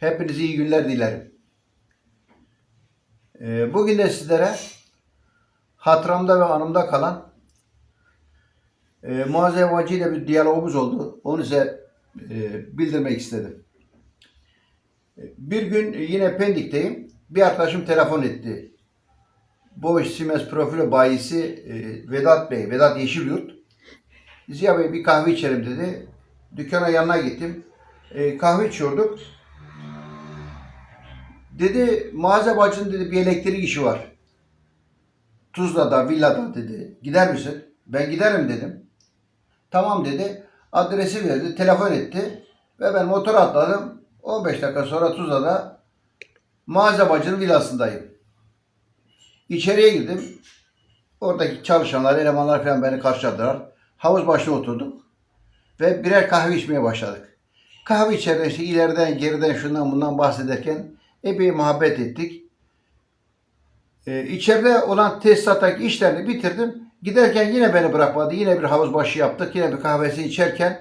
Hepinize iyi günler dilerim. Ee, Bugün de sizlere hatıramda ve anımda kalan e, Muazzez Vacı ile bir diyalogumuz oldu. Onu size e, bildirmek istedim. Bir gün yine Pendik'teyim. Bir arkadaşım telefon etti. Boş Siemens Profilo bayisi e, Vedat Bey, Vedat Yeşilyurt. Ziya Bey bir kahve içelim dedi. Dükkana yanına gittim. E, kahve içiyorduk. Dedi mağaza bacının dedi bir elektrik işi var. Tuzla'da, villada dedi. Gider misin? Ben giderim dedim. Tamam dedi. Adresi verdi. Telefon etti. Ve ben motora atladım. 15 dakika sonra Tuzla'da mağaza bacının villasındayım. İçeriye girdim. Oradaki çalışanlar, elemanlar falan beni karşıladılar. Havuz başına oturduk. Ve birer kahve içmeye başladık. Kahve içeride işte ileriden geriden şundan bundan bahsederken epey muhabbet ettik. Ee, içeride olan tesisattaki işlerini bitirdim. Giderken yine beni bırakmadı. Yine bir havuz başı yaptık. Yine bir kahvesi içerken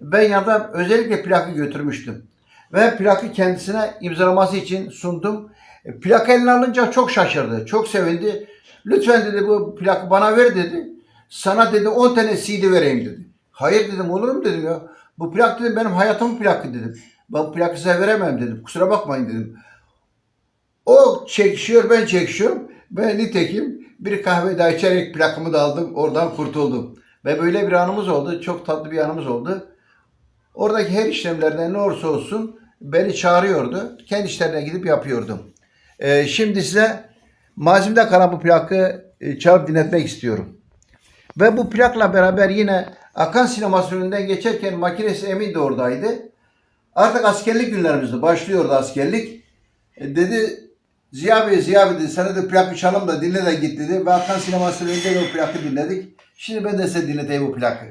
ben yanımda özellikle plakı götürmüştüm. Ve plakı kendisine imzalaması için sundum. E, Plak eline alınca çok şaşırdı. Çok sevindi. Lütfen dedi bu plakı bana ver dedi. Sana dedi 10 tane CD vereyim dedi. Hayır dedim olur mu dedim ya. Bu plak dedim benim hayatımın plakı dedim. Ben bu plakı size veremem dedim. Kusura bakmayın dedim. O çekişiyor ben çekişiyorum. Ben nitekim bir kahve daha içerek plakımı da aldım. Oradan kurtuldum. Ve böyle bir anımız oldu. Çok tatlı bir anımız oldu. Oradaki her işlemlerden ne olursa olsun beni çağırıyordu. Kendi işlerine gidip yapıyordum. Ee, şimdi size mazimde kalan bu plakı e, çalıp dinletmek istiyorum. Ve bu plakla beraber yine Akan sineması önünden geçerken makinesi Emin de oradaydı. Artık askerlik günlerimizde başlıyordu askerlik. E, dedi Ziya Bey, Ziya Bey dedi sana da plakı çalalım da dinle de git dedi. Ve Akan sineması önünde de o plakı dinledik. Şimdi ben de size dinleteyim bu plakı.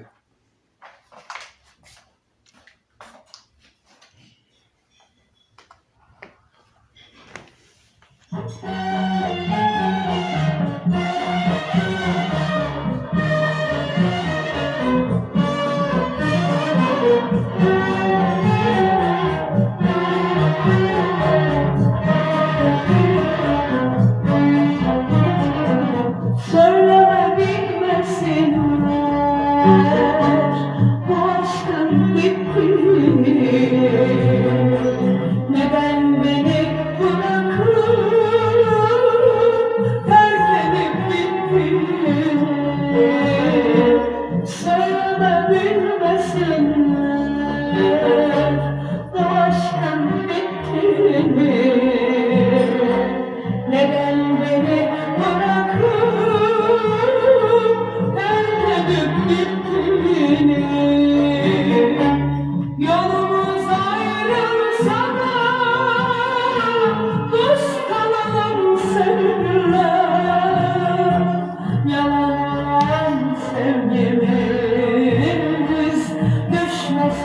Söyleme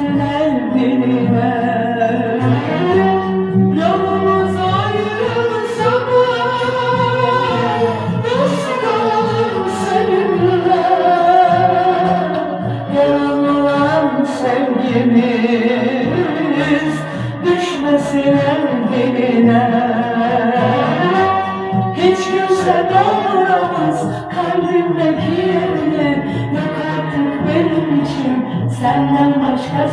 Amen.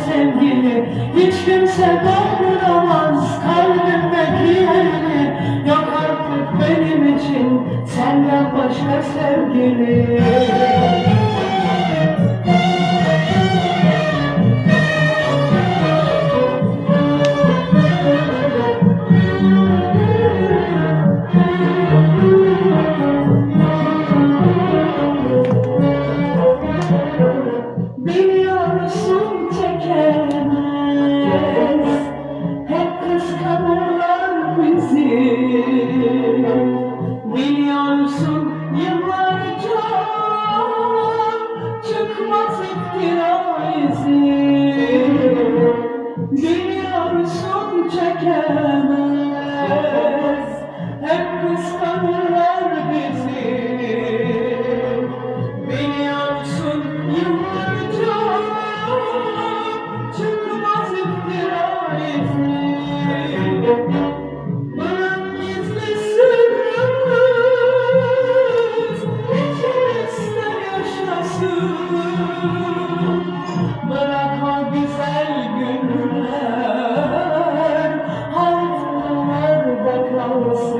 Sevgili Hiç kimse dolduramaz kalbimdeki yerini Yok artık benim için senden başka sevgili check out.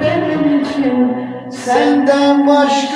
benim için. Senden başka